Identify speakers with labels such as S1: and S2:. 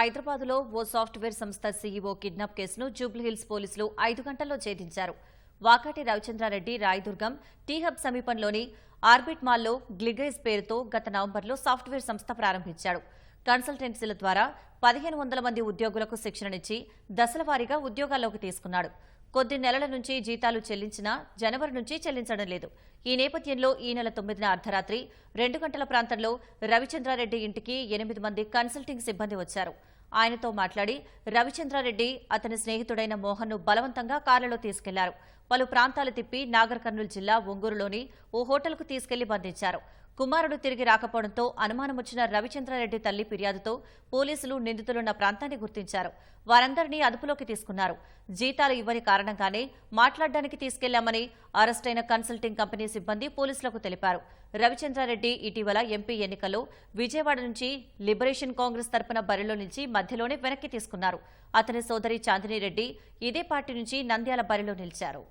S1: హైదరాబాద్లో ఓ సాఫ్ట్వేర్ సంస్థ సీఈఓ కిడ్నాప్ కేసును జూబ్లీహిల్స్ పోలీసులు ఐదు గంటల్లో ఛేదించారు. వాకాటి రవిచంద్రారెడ్డి రాయదుర్గం టీహబ్ సమీపంలోని ఆర్బిట్ మాల్లో గ్లిగైజ్ పేరుతో గత నవంబర్లో సాఫ్ట్వేర్ సంస్థ ప్రారంభించాడు. కన్సల్టెన్సీల ద్వారా పదిహేను వందల మంది ఉద్యోగులకు శిక్షణనిచ్చి దశలవారీగా ఉద్యోగాల్లోకి తీసుకున్నాడు. కొద్ది నెలల నుంచి జీతాలు చెల్లించినా జనవరి నుంచి చెల్లించడం లేదు. ఈ నేపథ్యంలో ఈ నెల తొమ్మిదిన అర్ధరాత్రి రెండు గంటల ప్రాంతంలో రవిచంద్రారెడ్డి ఇంటికి ఎనిమిది మంది కన్సల్టింగ్ సిబ్బంది వచ్చారు. ఆయనతో మాట్లాడి రవిచంద్రారెడ్డి అతని స్నేహితుడైన మోహన్ను బలవంతంగా కారులో తీసుకెళ్ళారు. పలు ప్రాంతాలు తిప్పి నాగర్ కర్నూలు జిల్లా ఒంగూరులోని ఓ హోటల్కు తీసుకెళ్ళి బంధించారు. కుమారుడు తిరిగి రాకపోవడంతో అనుమానం వచ్చిన రవిచంద్రారెడ్డి తల్లి ఫిర్యాదుతో పోలీసులు నిందితులున్న ప్రాంతాన్ని గుర్తించారు. వారందరినీ అదుపులోకి తీసుకున్నారు. జీతాలు ఇవ్వని కారణంగానే మాట్లాడడానికి తీసుకెళ్ళామని అరెస్టైన కన్సల్టింగ్ కంపెనీ సిబ్బంది పోలీసులకు తెలిపారు. రవిచంద్రారెడ్డి ఇటీవల ఎంపీ ఎన్నికల్లో విజయవాడ నుంచి లిబరేషన్ కాంగ్రెస్ తరపున బరిలో నిలిచి మధ్యలోనే వెనక్కి తీసుకున్నారు. అతని సోదరి చాందిని రెడ్డి ఇదే పార్టీ నుంచి నంద్యాల బరిలో నిలిచారు.